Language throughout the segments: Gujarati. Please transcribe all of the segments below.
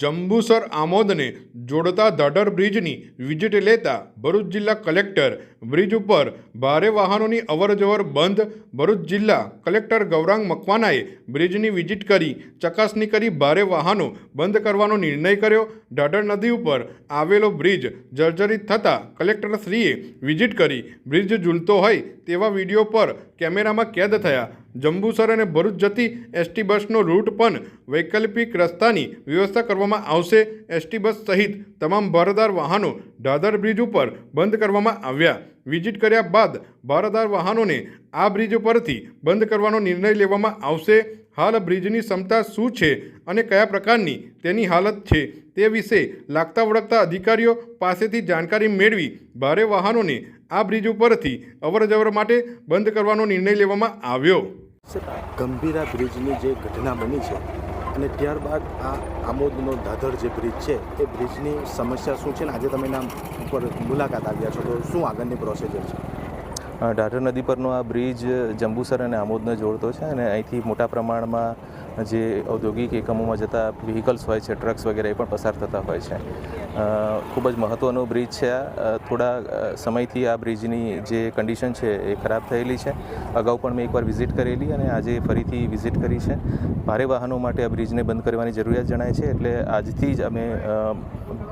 જંબુસર આમોદને જોડતા ધાડર બ્રિજની વિઝિટ લેતા ભરૂચ જિલ્લા કલેક્ટર બ્રિજ ઉપર ભારે વાહનોની અવરજવર બંધ. ભરૂચ જિલ્લા કલેક્ટર ગૌરાંગ મકવાનાએ બ્રિજની વિઝિટ કરી, ચકાસણી કરી ભારે વાહનો બંધ કરવાનો નિર્ણય કર્યો. ઢાઢર નદી ઉપર આવેલો બ્રિજ જર્જરિત થતાં કલેક્ટરશ્રીએ વિઝિટ કરી, બ્રિજ ઝૂલતો હોય તેવા વીડિયો પર કેમેરામાં કેદ થયા. જંબુસર અને ભરૂચ જતી એસટી બસનો રૂટ પણ વૈકલ્પિક રસ્તાની વ્યવસ્થા કરવામાં આવશે. એસટી બસ સહિત તમામ ભારદાર વાહનો દાદર બ્રિજ ઉપર બંધ કરવામાં આવ્યા. વિઝિટ કર્યા બાદ ભારદાર વાહનોને આ બ્રિજ પરથી બંધ કરવાનો નિર્ણય લેવામાં આવશે. હાલ બ્રિજની ક્ષમતા શું છે અને કયા પ્રકારની તેની હાલત છે તે વિશે લાગતા વળગતા અધિકારીઓ પાસેથી જાણકારી મેળવી ભારે વાહનોને આ બ્રિજ ઉપરથી અવરજવર માટે બંધ કરવાનો નિર્ણય લેવામાં આવ્યો. ગંભીરા બ્રિજની જે ઘટના બની છે અને ત્યારબાદ આ આમોદનો દાદર જે બ્રિજ છે, એ બ્રિજની સમસ્યા શું છે ને આજે તમે એના ઉપર મુલાકાત આવ્યા છો, તો શું આગળની પ્રોસિજર છે? ઢાઢર નદી પરનો આ બ્રિજ જંબુસર અને આમોદને જોડતો છે અને અહીંથી મોટા પ્રમાણમાં જે ઔદ્યોગિક એકમોમાં જતા વ્હીકલ્સ હોય છે ટ્રક્સ વગેરે એ પણ પસાર થતા હોય છે. ખૂબ જ મહત્ત્વનો બ્રિજ છે આ. થોડા સમયથી આ બ્રિજની જે કન્ડિશન છે એ ખરાબ થયેલી છે. અગાઉ પણ મેં એકવાર વિઝિટ કરેલી અને આજે ફરીથી વિઝિટ કરી છે. ભારે વાહનો માટે આ બ્રિજને બંધ કરવાની જરૂરિયાત જણાય છે. એટલે આજથી જ અમે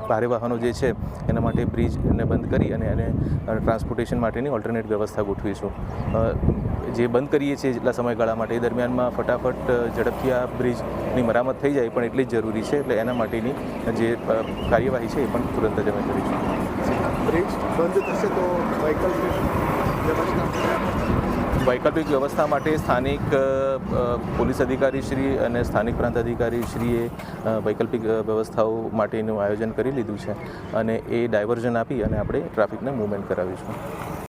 ભારે વાહનો જે છે એના માટે બ્રિજને બંધ કરી અને એને ટ્રાન્સપોર્ટેશન માટેની ઓલ્ટરનેટ વ્યવસ્થા ગોઠવીશું. જે બંધ કરીએ છીએ જેટલા સમયગાળા માટે એ દરમિયાનમાં ફટાફટ ઝડપથી આ બ્રિજની મરામત થઈ જાય પણ એટલી જ જરૂરી છે. એટલે એના માટેની જે કાર્યવાહી છે એ પણ તુરંત જ અમે કરીશું. બ્રિજ બંધ થશે તો વૈકલ્પિક વ્યવસ્થા? વૈકલ્પિક વ્યવસ્થા માટે સ્થાનિક પોલીસ અધિકારી શ્રી અને સ્થાનિક પ્રાંત અધિકારી શ્રીએ વૈકલ્પિક વ્યવસ્થાઓ માટેનું આયોજન કરી લીધું છે. અને એ ડાયવર્ઝન આપી અને આપણે ટ્રાફિકને મૂવમેન્ટ કરાવીશું.